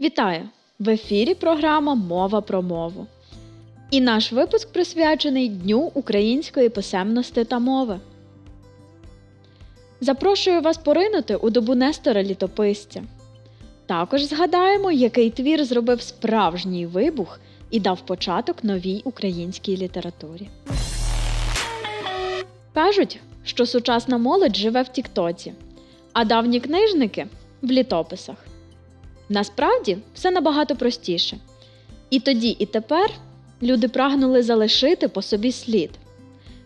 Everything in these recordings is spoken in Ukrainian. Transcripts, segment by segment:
Вітаю! В ефірі програма Мова про мову. І наш випуск присвячений Дню української писемності та мови. Запрошую вас поринути у добу Нестора Літописця. Також згадаємо, який твір зробив справжній вибух і дав початок новій українській літературі. Кажуть, що сучасна молодь живе в Тіктоці, а давні книжники в літописах. Насправді все набагато простіше. І тоді, і тепер люди прагнули залишити по собі слід.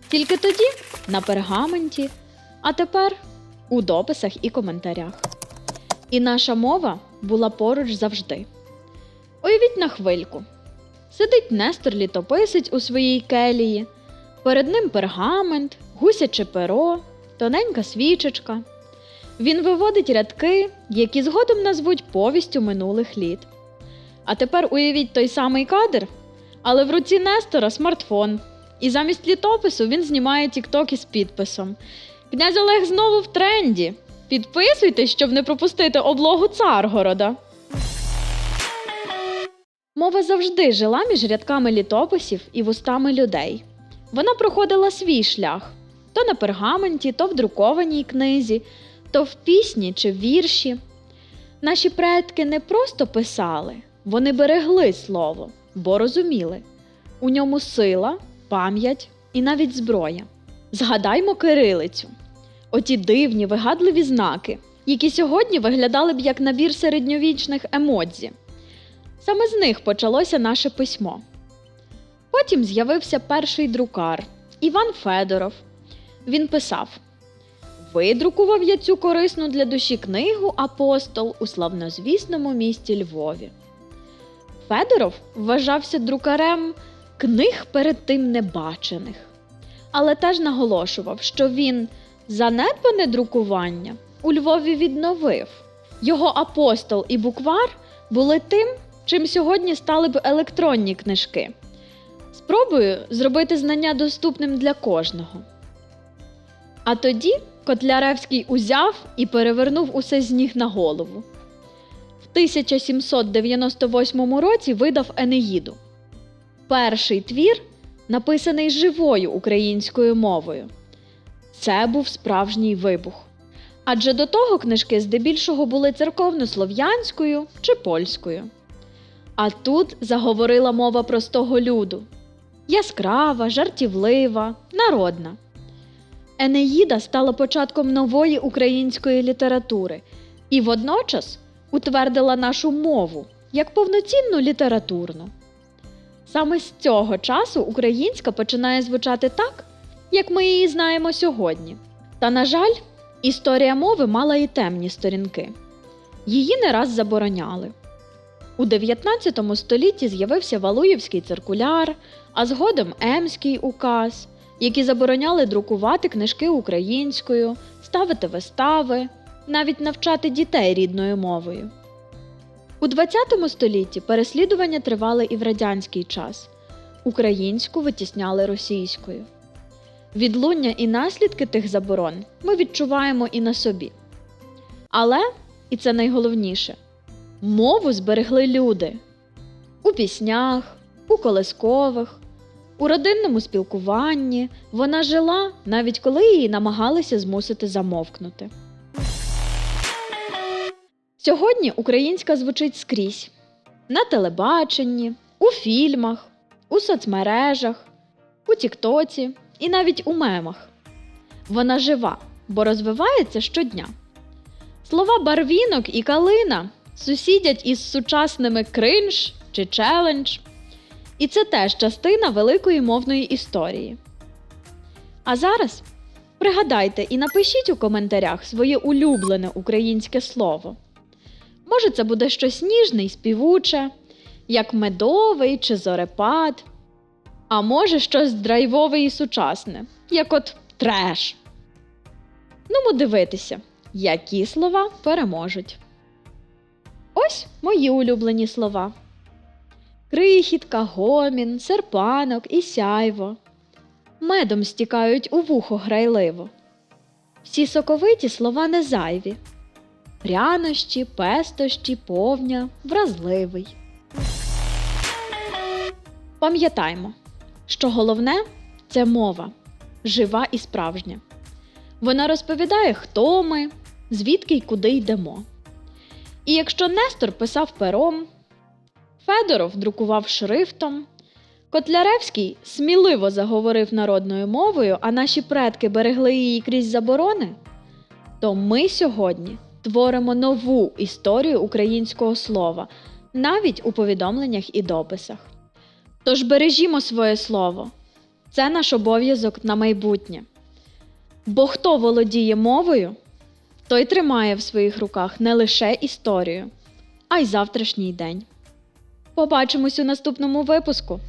Тільки тоді на пергаменті, а тепер у дописах і коментарях. І наша мова була поруч завжди. Уявіть на хвильку. Сидить Нестор літописець у своїй келії, перед ним пергамент, гусяче перо, тоненька свічечка. Він виводить рядки, які згодом назвуть повістю минулих літ. А тепер уявіть той самий кадр, але в руці Нестора смартфон. І замість літопису він знімає тікток із підписом. Князь Олег знову в тренді. Підписуйтесь, щоб не пропустити облогу Царгорода. Мова завжди жила між рядками літописів і вустами людей. Вона проходила свій шлях то на пергаменті, то в друкованій книзі, то в пісні чи вірші. Наші предки не просто писали, вони берегли слово, бо розуміли у ньому сила, пам'ять і навіть зброя. Згадаймо кирилицю, оті дивні, вигадливі знаки, які сьогодні виглядали б як набір середньовічних емодзі. Саме з них почалося наше письмо. Потім з'явився перший друкар Іван Федоров. Він писав: Видрукував я цю корисну для душі книгу Апостол у славнозвісному місті Львові. Федоров вважався друкарем книг перед тим небачених, але теж наголошував, що він занедбане друкування у Львові відновив. Його апостол і буквар були тим, чим сьогодні стали б електронні книжки. Спробую зробити знання доступним для кожного. А тоді Котляревський узяв і перевернув усе з ніг на голову. В 1798 році видав Енеїду. Перший твір, написаний живою українською мовою. Це був справжній вибух. Адже до того книжки здебільшого були церковнослов'янською чи польською. А тут заговорила мова простого люду яскрава, жартівлива, народна. Енеїда стала початком нової української літератури і водночас утвердила нашу мову як повноцінну літературну. Саме з цього часу українська починає звучати так, як ми її знаємо сьогодні. Та, на жаль, історія мови мала і темні сторінки. Її не раз забороняли. У 19 столітті з'явився Валуєвський циркуляр, а згодом Емський указ, які забороняли друкувати книжки українською, ставити вистави, навіть навчати дітей рідною мовою. У 20 столітті переслідування тривали і в радянський час. Українську витісняли російською. Відлуння і наслідки тих заборон ми відчуваємо і на собі. Але, і це найголовніше, мову зберегли люди у піснях, у колискових, у родинному спілкуванні вона жила, навіть коли її намагалися змусити замовкнути. Сьогодні українська звучить скрізь на телебаченні, у фільмах, у соцмережах, у Тіктоці і навіть у мемах. Вона жива, бо розвивається щодня. Слова барвінок і калина сусідять із сучасними кринж чи челендж. І це теж частина великої мовної історії. А зараз пригадайте і напишіть у коментарях своє улюблене українське слово. Може, це буде щось ніжне і співуче, як медовий чи зорепад, а може щось драйвове і сучасне, як от треш. Ну, дивитися, які слова переможуть. Ось мої улюблені слова крихітка, гомін, серпанок і сяйво. Медом стікають у вухо грайливо. Всі соковиті слова не зайві. прянощі, пестощі, повня, вразливий. Пам'ятаймо, що головне це мова, жива і справжня. Вона розповідає, хто ми, звідки й куди йдемо. І якщо Нестор писав пером, Федоров друкував шрифтом, Котляревський сміливо заговорив народною мовою, а наші предки берегли її крізь заборони, то ми сьогодні творимо нову історію українського слова, навіть у повідомленнях і дописах. Тож бережімо своє слово. Це наш обов'язок на майбутнє. Бо хто володіє мовою, той тримає в своїх руках не лише історію, а й завтрашній день. Побачимось у наступному випуску.